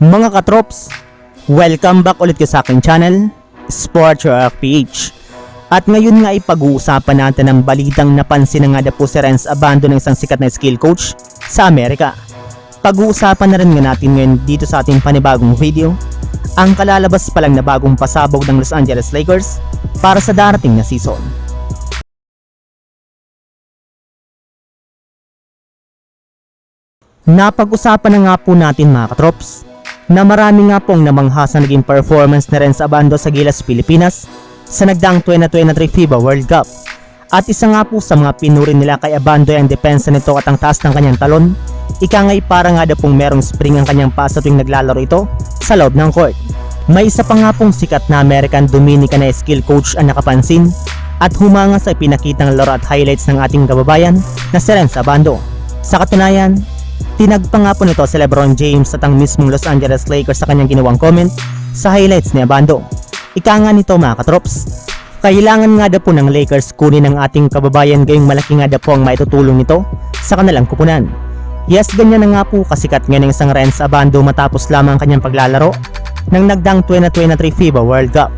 Mga katrops, welcome back ulit sa aking channel, Sports PH. At ngayon nga ay pag-uusapan natin ang balitang napansin na nga na po si Renz Abando ng isang sikat na skill coach sa Amerika. Pag-uusapan na rin nga natin ngayon dito sa ating panibagong video, ang kalalabas pa lang na bagong pasabog ng Los Angeles Lakers para sa darating na season. Napag-usapan na nga po natin mga katrops na marami nga pong namangha sa naging performance na rin sa Abando sa Gilas, Pilipinas sa nagdaang 2023 FIBA World Cup. At isa nga po sa mga pinuri nila kay Abando ang depensa nito at ang taas ng kanyang talon. Ika nga'y para nga daw pong merong spring ang kanyang pasa tuwing naglalaro ito sa loob ng court. May isa pa nga pong sikat na American Dominican na skill coach ang nakapansin at humanga sa pinakitang laro at highlights ng ating kababayan na si Renz Abando. Sa katunayan, Tinagpa nga po nito si Lebron James at ang mismong Los Angeles Lakers sa kanyang ginawang comment sa highlights ni Abando. Ika nga nito mga katrops, kailangan nga daw po ng Lakers kunin ang ating kababayan gayong malaki nga daw po ang maitutulong nito sa kanilang kupunan. Yes, ganyan na nga po kasikat nga ng isang Renz Abando matapos lamang kanyang paglalaro ng nagdang 2023 FIBA World Cup.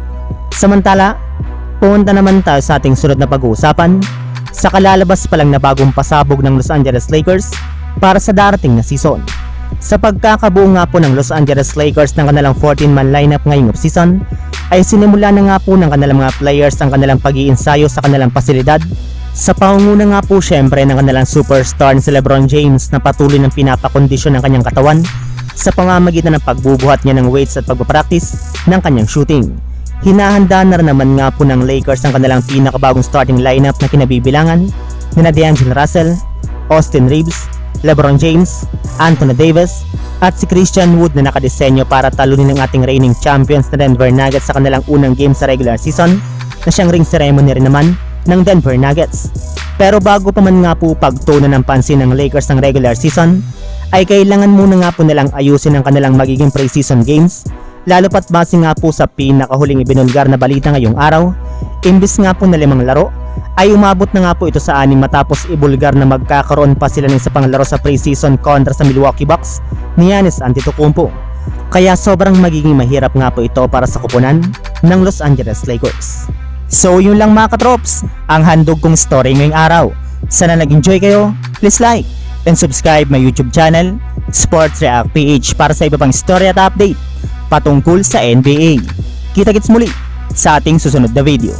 Samantala, pumunta naman tayo sa ating sunod na pag-uusapan sa kalalabas pa lang na bagong pasabog ng Los Angeles Lakers para sa darating na season. Sa pagkakabuo nga po ng Los Angeles Lakers ng kanilang 14-man lineup ngayong off-season, ay sinimula na nga po ng kanilang mga players ang kanilang pag-iinsayo sa kanilang pasilidad sa pangunguna nga po syempre ng kanilang superstar na si Lebron James na patuloy ng pinapakondisyon ng kanyang katawan sa pamamagitan ng pagbubuhat niya ng weights at pagpapractice ng kanyang shooting. Hinahanda na rin naman nga po ng Lakers ang kanilang pinakabagong starting lineup na kinabibilangan ni na D'Angelo Russell, Austin Reeves, LeBron James, Anthony Davis, at si Christian Wood na nakadesenyo para talunin ang ating reigning champions na Denver Nuggets sa kanilang unang game sa regular season na siyang ring ceremony rin naman ng Denver Nuggets. Pero bago pa man nga po pagtunan ng pansin ng Lakers ng regular season, ay kailangan muna nga po nilang ayusin ang kanilang magiging preseason games lalo pat base nga po sa pinakahuling ibinulgar na balita ngayong araw, imbis nga po na limang laro, ay umabot na nga po ito sa anim matapos ibulgar na magkakaroon pa sila ng isa pang laro sa preseason kontra sa Milwaukee Bucks ni Giannis Antetokounmpo. Kaya sobrang magiging mahirap nga po ito para sa kupunan ng Los Angeles Lakers. So yun lang mga katrops, ang handog kong story ngayong araw. Sana nag-enjoy kayo, please like and subscribe my YouTube channel, Sports React PH para sa iba pang story at update patungkol sa NBA. Kita-kits muli sa ating susunod na video.